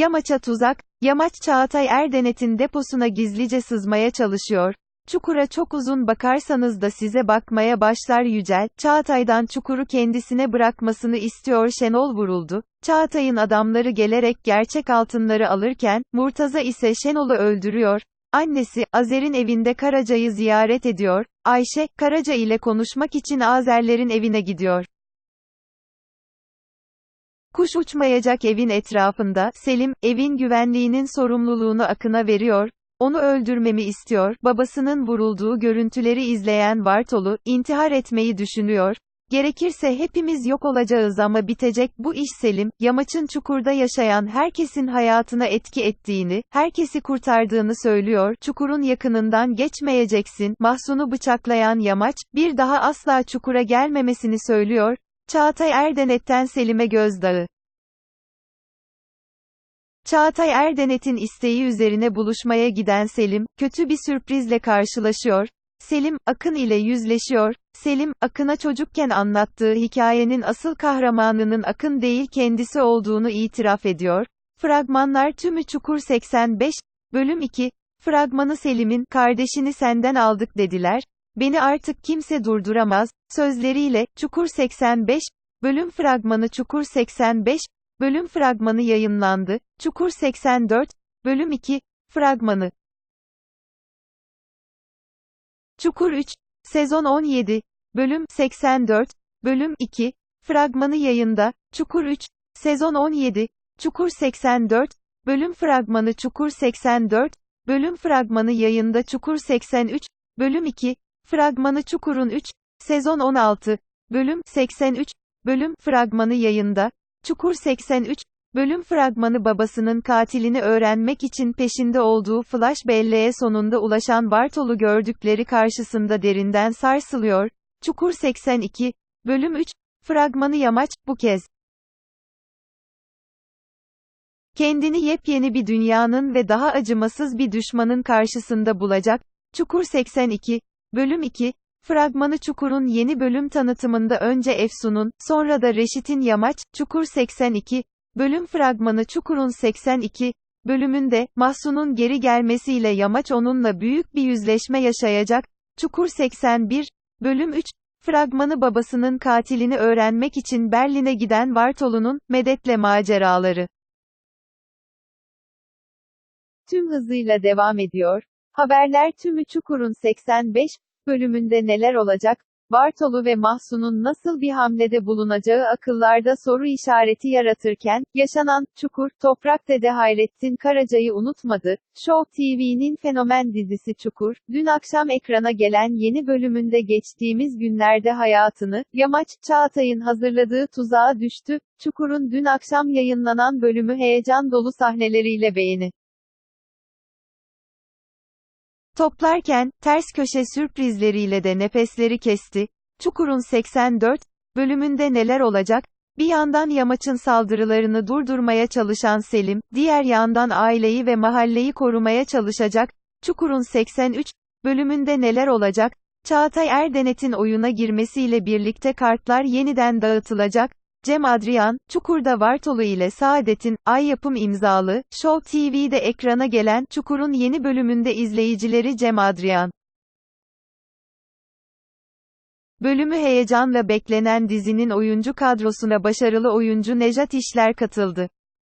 Yamaç'a tuzak, Yamaç Çağatay Erdenet'in deposuna gizlice sızmaya çalışıyor. Çukura çok uzun bakarsanız da size bakmaya başlar Yücel, Çağatay'dan çukuru kendisine bırakmasını istiyor Şenol vuruldu. Çağatay'ın adamları gelerek gerçek altınları alırken, Murtaza ise Şenol'u öldürüyor. Annesi, Azer'in evinde Karaca'yı ziyaret ediyor. Ayşe, Karaca ile konuşmak için Azerlerin evine gidiyor. Kuş uçmayacak evin etrafında, Selim, evin güvenliğinin sorumluluğunu Akın'a veriyor, onu öldürmemi istiyor, babasının vurulduğu görüntüleri izleyen Bartolu, intihar etmeyi düşünüyor, gerekirse hepimiz yok olacağız ama bitecek bu iş Selim, yamaçın çukurda yaşayan herkesin hayatına etki ettiğini, herkesi kurtardığını söylüyor, çukurun yakınından geçmeyeceksin, Mahsun'u bıçaklayan yamaç, bir daha asla çukura gelmemesini söylüyor, Çağatay Erdenet'ten Selim'e gözdağı. Çağatay Erdenet'in isteği üzerine buluşmaya giden Selim, kötü bir sürprizle karşılaşıyor. Selim, Akın ile yüzleşiyor. Selim, Akın'a çocukken anlattığı hikayenin asıl kahramanının Akın değil kendisi olduğunu itiraf ediyor. Fragmanlar tümü Çukur 85, Bölüm 2, Fragmanı Selim'in, kardeşini senden aldık dediler, beni artık kimse durduramaz, sözleriyle, Çukur 85, Bölüm Fragmanı Çukur 85, Bölüm fragmanı yayınlandı. Çukur 84, Bölüm 2, fragmanı. Çukur 3, Sezon 17, Bölüm 84, Bölüm 2, fragmanı yayında. Çukur 3, Sezon 17, Çukur 84, Bölüm fragmanı Çukur 84, Bölüm fragmanı yayında Çukur 83, Bölüm 2, fragmanı Çukur'un 3, Sezon 16, Bölüm 83, Bölüm fragmanı yayında. Çukur 83, bölüm fragmanı babasının katilini öğrenmek için peşinde olduğu flash belleğe sonunda ulaşan Bartol'u gördükleri karşısında derinden sarsılıyor. Çukur 82, bölüm 3, fragmanı yamaç, bu kez. Kendini yepyeni bir dünyanın ve daha acımasız bir düşmanın karşısında bulacak. Çukur 82, bölüm 2, Fragmanı Çukur'un yeni bölüm tanıtımında önce Efsun'un, sonra da Reşit'in Yamaç, Çukur 82, bölüm fragmanı Çukur'un 82, bölümünde, Mahsun'un geri gelmesiyle Yamaç onunla büyük bir yüzleşme yaşayacak, Çukur 81, bölüm 3, fragmanı babasının katilini öğrenmek için Berlin'e giden Bartolu'nun, medetle maceraları. Tüm hızıyla devam ediyor. Haberler tümü Çukur'un 85, bölümünde neler olacak? Bartolu ve Mahsun'un nasıl bir hamlede bulunacağı akıllarda soru işareti yaratırken, yaşanan, Çukur, Toprak Dede Hayrettin Karaca'yı unutmadı. Show TV'nin fenomen dizisi Çukur, dün akşam ekrana gelen yeni bölümünde geçtiğimiz günlerde hayatını, Yamaç, Çağatay'ın hazırladığı tuzağa düştü. Çukur'un dün akşam yayınlanan bölümü heyecan dolu sahneleriyle beğeni. Toplarken, ters köşe sürprizleriyle de nefesleri kesti. Çukur'un 84 bölümünde neler olacak? Bir yandan Yamaç'ın saldırılarını durdurmaya çalışan Selim, diğer yandan aileyi ve mahalleyi korumaya çalışacak. Çukur'un 83 bölümünde neler olacak? Çağatay Erdenet'in oyuna girmesiyle birlikte kartlar yeniden dağıtılacak. Cem Adrian, Çukur'da Vartolu ile Saadet'in, Ay Yapım imzalı, Show TV'de ekrana gelen, Çukur'un yeni bölümünde izleyicileri Cem Adrian. Bölümü heyecanla beklenen dizinin oyuncu kadrosuna başarılı oyuncu Nejat İşler katıldı.